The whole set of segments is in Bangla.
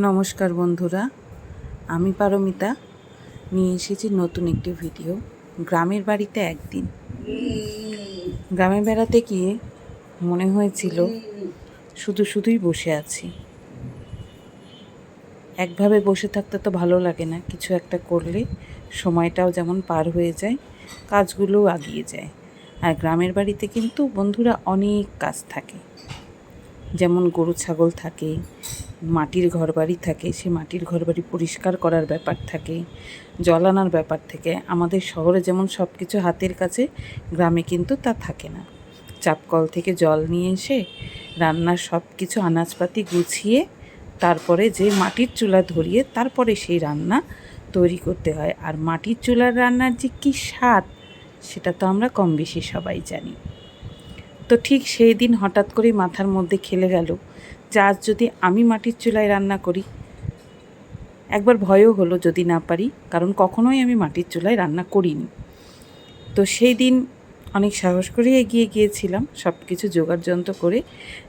নমস্কার বন্ধুরা, আমি পারমিতা। নিয়ে এসেছি নতুন একটি ভিডিও, গ্রামের বাড়িতে একদিন। গ্রামে বেড়াতে গিয়ে মনে হয়েছিল শুধু শুধুই বসে আছি। একভাবে বসে থাকতে তো ভালো লাগে না, কিছু একটা করলে সময়টাও যেমন পার হয়ে যায়, কাজগুলোও আগিয়ে যায়। আর গ্রামের বাড়িতে কিন্তু বন্ধুরা অনেক কাজ থাকে। যেমন গরু, ছাগল থাকে, মাটির ঘরবাড়ি থাকে, সে মাটির ঘরবাড়ি পরিষ্কার করার ব্যাপার থাকে, জল আনার ব্যাপার থেকে। আমাদের শহরে যেমন সব কিছু হাতের কাছে, গ্রামে কিন্তু তা থাকে না। চাপকল থেকে জল নিয়ে এসে রান্নার সব কিছু আনাজপাতি গুছিয়ে, তারপরে যে মাটির চুলা ধরিয়ে, তারপরে সেই রান্না তৈরি করতে হয়। আর মাটির চুলার রান্নার যে কী স্বাদ, সেটা তো আমরা কম বেশি সবাই জানি। তো ঠিক সেই দিন হঠাৎ করেই মাথার মধ্যে খেলে গেল যে আজ যদি আমি মাটির চুলায় রান্না করি। একবার ভয়ও হলো যদি না পারি, কারণ কখনোই আমি মাটির চুলায় রান্না করিনি। তো সেই দিন অনেক সাহস করে এগিয়ে গিয়েছিলাম সব কিছু জোগাড় যন্ত্র করে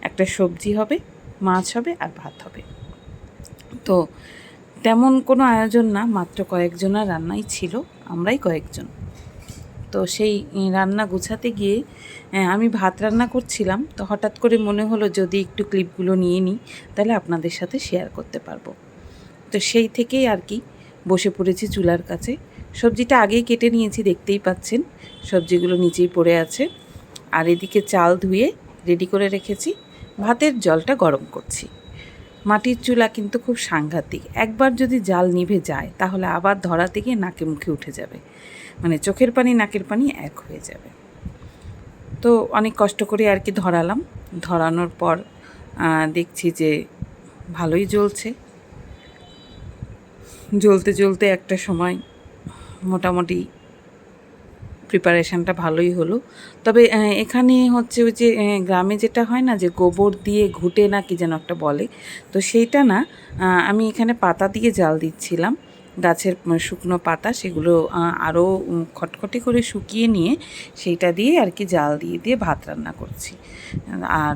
একটা সবজি হবে, মাছ হবে আর ভাত হবে। তো তেমন কোনো আয়োজন না, মাত্র কয়েকজনের রান্নাই ছিল, আমরাই কয়েকজন। তো সেই রান্না গুছাতে গিয়ে আমি ভাত রান্না করছিলাম। তো হঠাৎ করে মনে হলো যদি একটু ক্লিপগুলো নিয়ে নিই, তাহলে আপনাদের সাথে শেয়ার করতে পারব। তো সেই থেকেই আর কি বসে পড়েছি চুলার কাছে। সবজিটা আগেই কেটে নিয়েছি, দেখতেই পাচ্ছেন। সবজিগুলো নিচেই পড়ে আছে। আর এদিকে চাল ধুয়ে রেডি করে রেখেছি। ভাতের জলটা গরম করছি। মাটির চুলা কিন্তু খুব সাংঘাতিক। একবার যদি জাল নিভে যায়, তাহলে আবার ধরা থেকে নাকে মুখে উঠে যাবে। মানে চোখের পানি, নাকের পানি এক হয়ে যাবে। তো অনেক কষ্ট করে আর কি ধরালাম। ধরানোর পর দেখছি যে ভালোই জ্বলছে। জ্বলতে জ্বলতে একটা সময় মোটামুটি প্রিপারেশানটা ভালোই হলো। তবে এখানে হচ্ছে ওই যে গ্রামে যেটা হয় না যে গোবর দিয়ে ঘুটে না কি যেন একটা বলে, তো সেইটা না আমি এখানে পাতা দিয়ে জাল দিচ্ছিলাম। গাছের শুকনো পাতা সেগুলো আরও খটখটে করে শুকিয়ে নিয়ে সেইটা দিয়ে আর কি জাল দিয়ে দিয়ে ভাত রান্না করছি। আর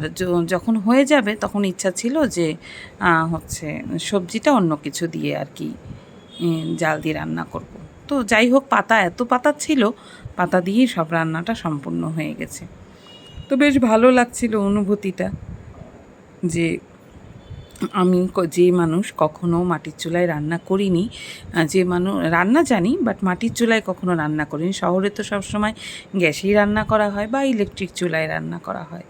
যখন হয়ে যাবে তখন ইচ্ছা ছিল যে হচ্ছে সবজিটা অন্য কিছু দিয়ে আর কি জাল দিয়ে রান্না করব। তো যাই হোক, পাতা, এত পাতা ছিল, পাতা দিয়েই সব রান্নাটা সম্পূর্ণ হয়ে গেছে। তো বেশ ভালো লাগছিল অনুভূতিটা, যে আমি যে মানুষ কখনো মাটির চুলায় রান্না করিনি যে মানুষ রান্না জানি বাট মাটির চুলায় কখনো রান্না করিনি। শহরে তো সবসময় গ্যাসেই রান্না করা হয় বা ইলেকট্রিক চুলায় রান্না করা হয়।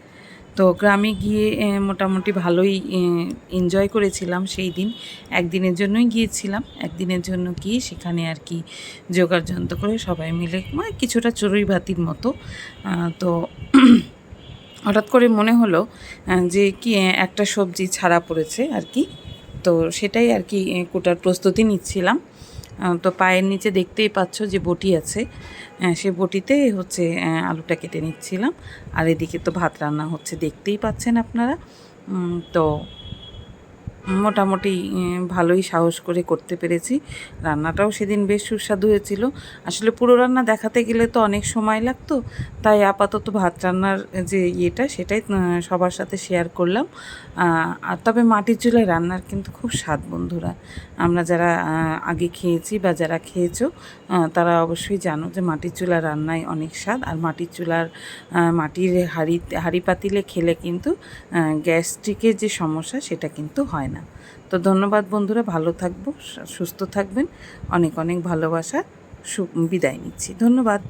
তো গ্রামে গিয়ে মোটামুটি ভালোই এনজয় করেছিলাম সেই দিন। একদিনের জন্যই গিয়েছিলাম, একদিনের জন্য গিয়ে সেখানে আর কি জোগাড় যন্ত্র করে সবাই মিলে মানে কিছুটা চড়ুই ভাতির মতো তো হঠাৎ করে মনে হলো যে কি একটা সবজি ছাড়া পড়েছে আর কি। তো সেটাই আর কি কুটার প্রস্তুতি নিচ্ছিলাম। তো পায়ের নিচে দেখতেই পাচ্ছ যে বটি আছে। সে বটিতে হচ্ছে আলুটা কেটে নিচ্ছিলাম। আর এদিকে তো ভাত রান্না হচ্ছে, দেখতেই পাচ্ছেন আপনারা। তো মোটামুটি ভালোই সাহস করে করতে পেরেছি। রান্নাটাও সেদিন বেশ সুস্বাদু হয়েছিল। আসলে পুরো রান্না দেখাতে গেলে তো অনেক সময় লাগতো, তাই আপাতত ভাত রান্নার যে ইয়েটা সেটাই সবার সাথে শেয়ার করলাম। আর তবে মাটির চুলায় রান্নার কিন্তু খুব স্বাদ বন্ধুরা। আমরা যারা আগে খেয়েছি বা যারা খেয়েছো তারা অবশ্যই জানো যে মাটির চুলা রান্নায় অনেক স্বাদ। আর মাটির চুলার মাটির হাঁড়ি হাঁড়ি পাতিলে খেলে কিন্তু গ্যাস্ট্রিকের যে সমস্যা সেটা কিন্তু হয় না। তো ধন্যবাদ বন্ধুরা ভালো থাকব সুস্থ থাকবেন। অনেক অনেক ভালোবাসা বিদায় নিচ্ছি। ধন্যবাদ।